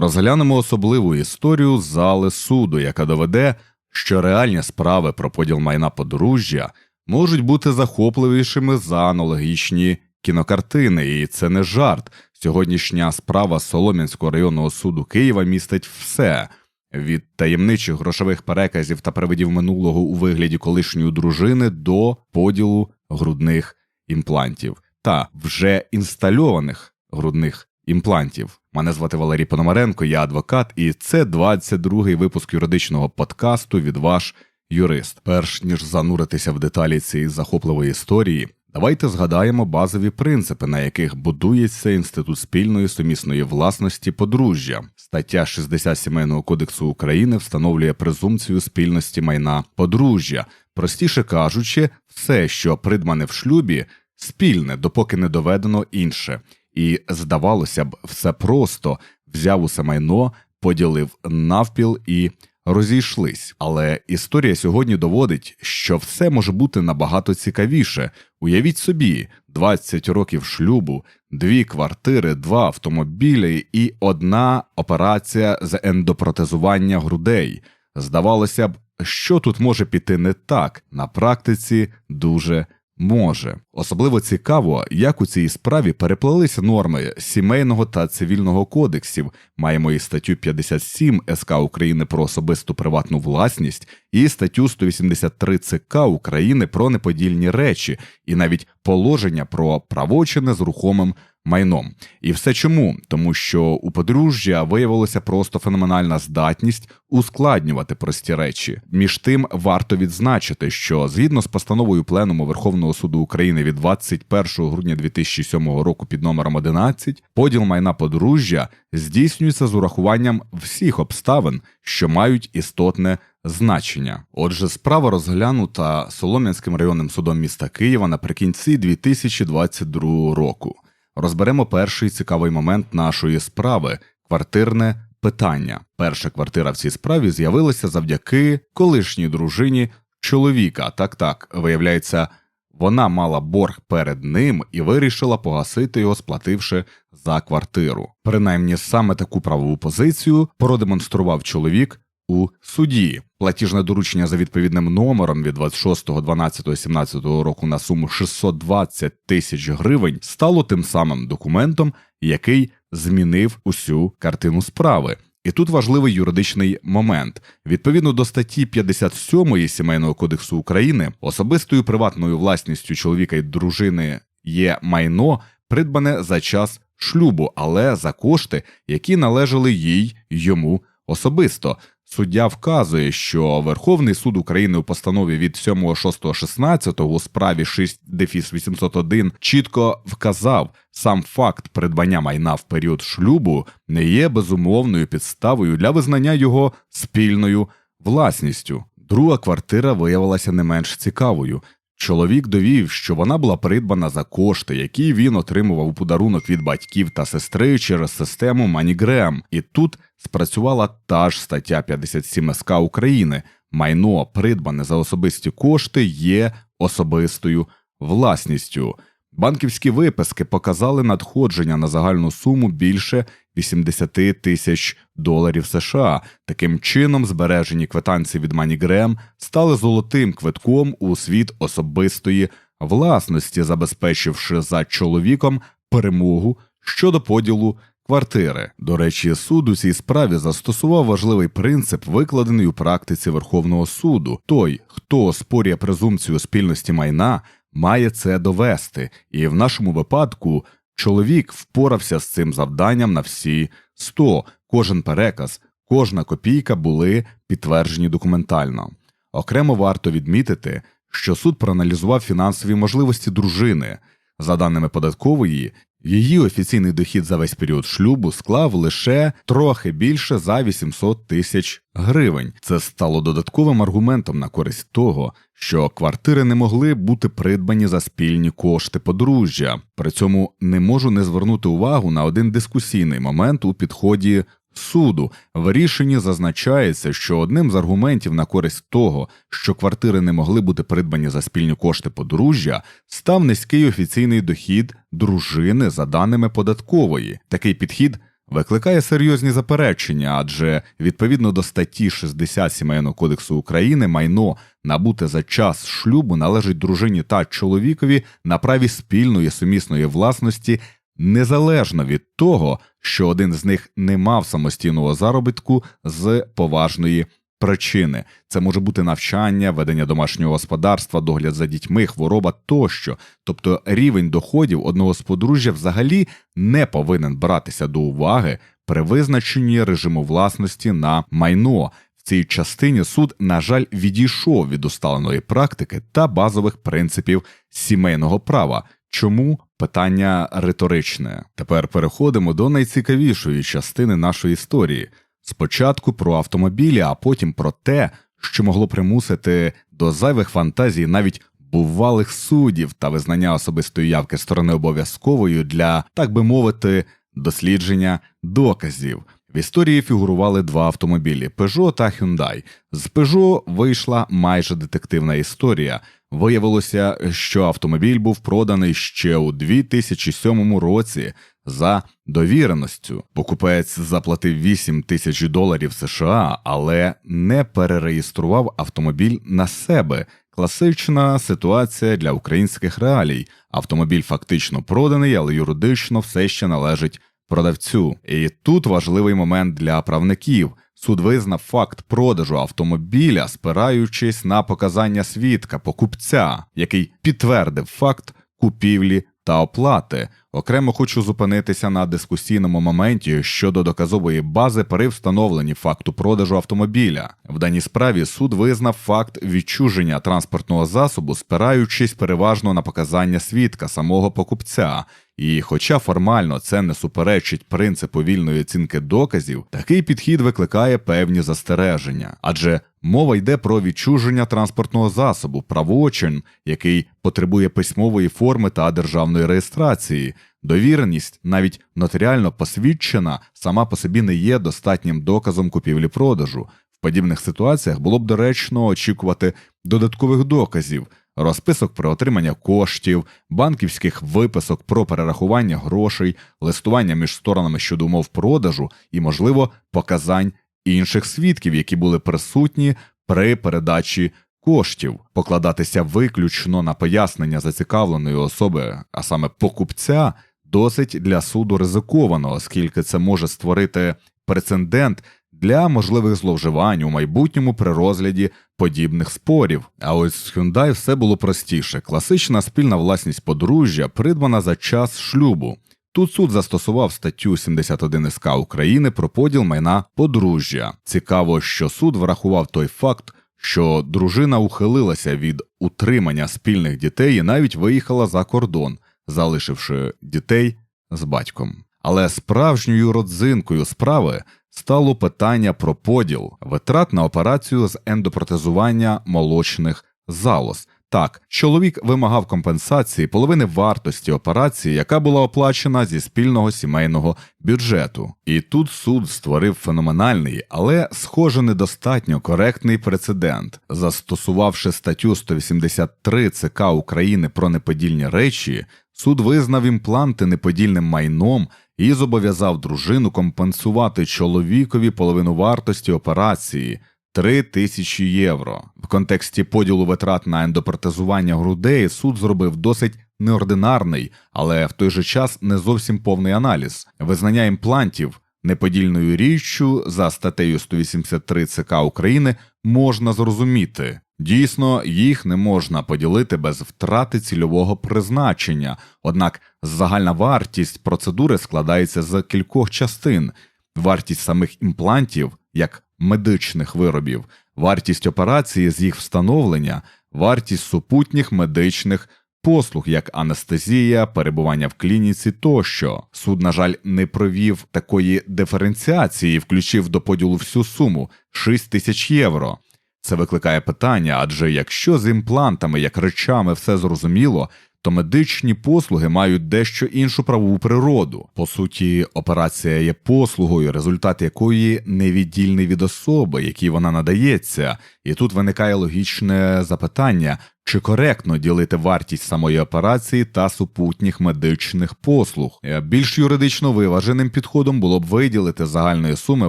Розглянемо особливу історію зали суду, яка доведе, що реальні справи про поділ майна подружжя можуть бути захопливішими за аналогічні кінокартини, і це не жарт. Сьогоднішня справа Солом'янського районного суду Києва містить все від таємничих грошових переказів та привидів минулого у вигляді колишньої дружини до поділу грудних імплантів та вже інстальованих грудних імплантів. Мене звати Валерій Пономаренко, я адвокат, і це 22-й випуск юридичного подкасту від ваш юрист. Перш ніж зануритися в деталі цієї захопливої історії, давайте згадаємо базові принципи, на яких будується інститут спільної сумісної власності подружжя. Стаття 60 Сімейного кодексу України встановлює презумпцію спільності майна подружжя, простіше кажучи, все, що придбане в шлюбі, спільне, допоки не доведено інше. І здавалося б, все просто взяв усе майно, поділив навпіл і розійшлись. Але історія сьогодні доводить, що все може бути набагато цікавіше. Уявіть собі, 20 років шлюбу, дві квартири, два автомобілі і одна операція з ендопротезування грудей. Здавалося б, що тут може піти не так, на практиці дуже може. Особливо цікаво, як у цій справі переплелися норми сімейного та цивільного кодексів. Маємо і статтю 57 СК України про особисту приватну власність, і статтю 183 ЦК України про неподільні речі, і навіть положення про правочини з рухомим майном. І все чому? Тому що у подружжя виявилася просто феноменальна здатність ускладнювати прості речі. Між тим варто відзначити, що згідно з постановою Пленуму Верховного суду України від 21 грудня 2007 року під номером 11, поділ майна подружжя здійснюється з урахуванням всіх обставин, що мають істотне. Значення, отже, справа розглянута Солом'янським районним судом міста Києва наприкінці 2022 року розберемо перший цікавий момент нашої справи квартирне питання. Перша квартира в цій справі з'явилася завдяки колишній дружині чоловіка. Так так, виявляється, вона мала борг перед ним і вирішила погасити його, сплативши за квартиру. Принаймні саме таку правову позицію продемонстрував чоловік у суді. Платіжне доручення за відповідним номером від 26.12.17 року на суму 620 тисяч гривень стало тим самим документом, який змінив усю картину справи. І тут важливий юридичний момент. Відповідно до статті 57 Сімейного кодексу України, особистою приватною власністю чоловіка і дружини є майно, придбане за час шлюбу, але за кошти, які належали їй йому особисто. Суддя вказує, що Верховний суд України у постанові від 7.6.16 у справі 6 дефіс 801 чітко вказав, сам факт придбання майна в період шлюбу не є безумовною підставою для визнання його спільною власністю. Друга квартира виявилася не менш цікавою. Чоловік довів, що вона була придбана за кошти, які він отримував у подарунок від батьків та сестри через систему MoneyGram. І тут спрацювала та ж стаття 57 СК України. Майно, придбане за особисті кошти, є особистою власністю. Банківські виписки показали надходження на загальну суму більше 80 тисяч доларів США. Таким чином, збережені квитанції від MoneyGram стали золотим квитком у світ особистої власності, забезпечивши за чоловіком перемогу щодо поділу. Квартири, до речі, суд у цій справі застосував важливий принцип, викладений у практиці Верховного суду. Той, хто спорює презумпцію спільності майна, має це довести, і в нашому випадку чоловік впорався з цим завданням на всі 100. Кожен переказ, кожна копійка були підтверджені документально. Окремо варто відмітити, що суд проаналізував фінансові можливості дружини. За даними податкової, Її офіційний дохід за весь період шлюбу склав лише трохи більше за 800 тисяч гривень. Це стало додатковим аргументом на користь того, що квартири не могли бути придбані за спільні кошти подружжя. При цьому не можу не звернути увагу на один дискусійний момент у підході суду в рішенні зазначається, що одним з аргументів на користь того, що квартири не могли бути придбані за спільні кошти подружжя, став низький офіційний дохід дружини за даними податкової. Такий підхід викликає серйозні заперечення, адже відповідно до статті 60 Сімейного кодексу України майно набуте за час шлюбу належить дружині та чоловікові на праві спільної сумісної власності незалежно від того, що один з них не мав самостійного заробітку з поважної причини. Це може бути навчання, ведення домашнього господарства, догляд за дітьми, хвороба тощо. Тобто рівень доходів одного з подружжя взагалі не повинен братися до уваги при визначенні режиму власності на майно. В цій частині суд, на жаль, відійшов від усталеної практики та базових принципів сімейного права. Чому питання риторичне? Тепер переходимо до найцікавішої частини нашої історії. Спочатку про автомобілі, а потім про те, що могло примусити до зайвих фантазій навіть бувалих суддів та визнання особистої явки сторони обов'язковою для, так би мовити, дослідження доказів. В історії фігурували два автомобілі Peugeot та Hyundai. З Peugeot вийшла майже детективна історія. Виявилося, що автомобіль був проданий ще у 2007 році за довіреністю. Покупець заплатив 8 тисяч доларів США, але не перереєстрував автомобіль на себе. Класична ситуація для українських реалій. Автомобіль фактично проданий, але юридично все ще належить продавцю. І тут важливий момент для правників. Суд визнав факт продажу автомобіля, спираючись на показання свідка покупця, який підтвердив факт купівлі та оплати. Окремо хочу зупинитися на дискусійному моменті щодо доказової бази при встановленні факту продажу автомобіля. В даній справі суд визнав факт відчуження транспортного засобу, спираючись переважно на показання свідка самого покупця. І, хоча формально це не суперечить принципу вільної оцінки доказів, такий підхід викликає певні застереження, адже мова йде про відчуження транспортного засобу, правочин, який потребує письмової форми та державної реєстрації. Довіреність, навіть нотаріально посвідчена, сама по собі не є достатнім доказом купівлі-продажу. В подібних ситуаціях було б доречно очікувати додаткових доказів. Розписок про отримання коштів, банківських виписок про перерахування грошей, листування між сторонами щодо умов продажу і, можливо, показань інших свідків, які були присутні при передачі коштів, покладатися виключно на пояснення зацікавленої особи, а саме покупця, досить для суду ризиковано, оскільки це може створити прецедент для можливих зловживань у майбутньому при розгляді подібних спорів. А ось з Hyundai все було простіше: класична спільна власність подружжя, придбана за час шлюбу. Тут суд застосував статтю 71 СК України про поділ майна подружжя. Цікаво, що суд врахував той факт, що дружина ухилилася від утримання спільних дітей і навіть виїхала за кордон, залишивши дітей з батьком. Але справжньою родзинкою справи стало питання про поділ витрат на операцію з ендопротезування молочних залоз. Так, чоловік вимагав компенсації половини вартості операції, яка була оплачена зі спільного сімейного бюджету. І тут суд створив феноменальний, але схоже недостатньо коректний прецедент, застосувавши статтю 183 ЦК України про неподільні речі, суд визнав імпланти неподільним майном і зобов'язав дружину компенсувати чоловікові половину вартості операції. 3 тисячі євро. В контексті поділу витрат на ендопротезування грудей суд зробив досить неординарний, але в той же час не зовсім повний аналіз. Визнання імплантів неподільною річчю за статтею 183 ЦК України можна зрозуміти. Дійсно, їх не можна поділити без втрати цільового призначення, однак загальна вартість процедури складається з кількох частин. Вартість самих імплантів, як медичних виробів, вартість операції з їх встановлення, вартість супутніх медичних послуг, як анестезія, перебування в клініці тощо. Суд, на жаль, не провів такої диференціації, включив до поділу всю суму 6 тисяч євро. Це викликає питання, адже якщо з імплантами як речами все зрозуміло, то медичні послуги мають дещо іншу правову природу. По суті, операція є послугою, результат якої невіддільний від особи, якій вона надається, і тут виникає логічне запитання. Чи коректно ділити вартість самої операції та супутніх медичних послуг? Е, Більш юридично виваженим підходом було б виділити загальної суми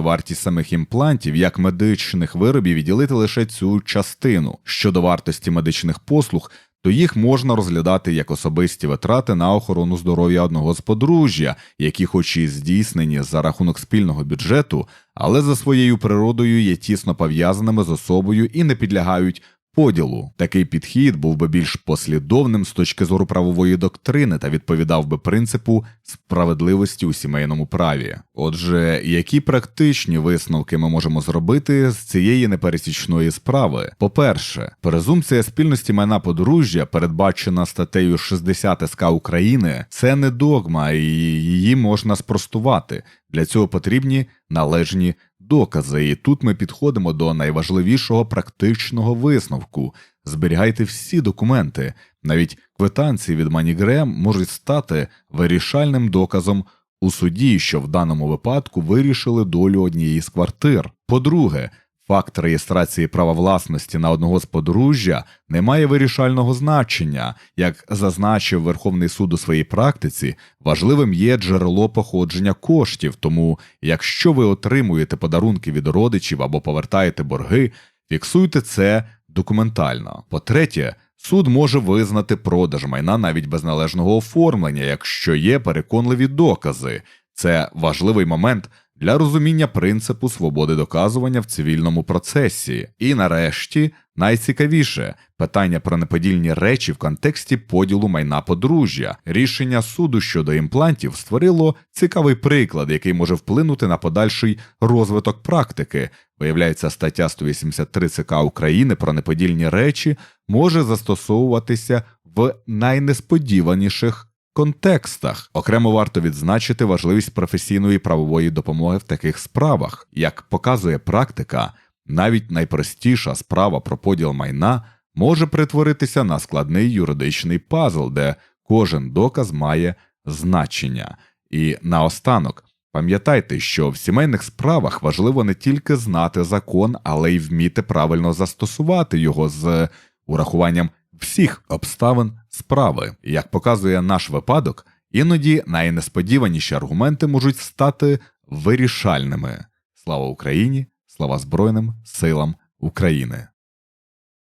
вартість самих імплантів як медичних виробів і ділити лише цю частину щодо вартості медичних послуг. То їх можна розглядати як особисті витрати на охорону здоров'я одного з подружжя, які, хоч і здійснені за рахунок спільного бюджету, але за своєю природою є тісно пов'язаними з особою і не підлягають поділу. Такий підхід був би більш послідовним з точки зору правової доктрини та відповідав би принципу справедливості у сімейному праві. Отже, які практичні висновки ми можемо зробити з цієї непересічної справи? По-перше, презумпція спільності майна подружжя, передбачена статтею 60 СК України, це не догма, і її можна спростувати. Для цього потрібні належні докази, і тут ми підходимо до найважливішого практичного висновку. Зберігайте всі документи, навіть квитанції від Манігрем можуть стати вирішальним доказом у суді, що в даному випадку вирішили долю однієї з квартир. По-друге, Факт реєстрації права власності на одного з подружжя не має вирішального значення, як зазначив Верховний суд у своїй практиці, важливим є джерело походження коштів. Тому, якщо ви отримуєте подарунки від родичів або повертаєте борги, фіксуйте це документально. По-третє, суд може визнати продаж майна навіть без належного оформлення, якщо є переконливі докази. Це важливий момент для розуміння принципу свободи доказування в цивільному процесі. І нарешті найцікавіше питання про неподільні речі в контексті поділу майна подружжя. Рішення суду щодо імплантів створило цікавий приклад, який може вплинути на подальший розвиток практики. Виявляється, стаття 183 ЦК України про неподільні речі може застосовуватися в найнесподіваніших контекстах. Окремо варто відзначити важливість професійної правової допомоги в таких справах. Як показує практика, навіть найпростіша справа про поділ майна може притворитися на складний юридичний пазл, де кожен доказ має значення. І наостанок. Пам'ятайте, що в сімейних справах важливо не тільки знати закон, але й вміти правильно застосувати його з урахуванням всіх обставин справи. Як показує наш випадок, іноді найнесподіваніші аргументи можуть стати вирішальними. Слава Україні! Слава Збройним силам України!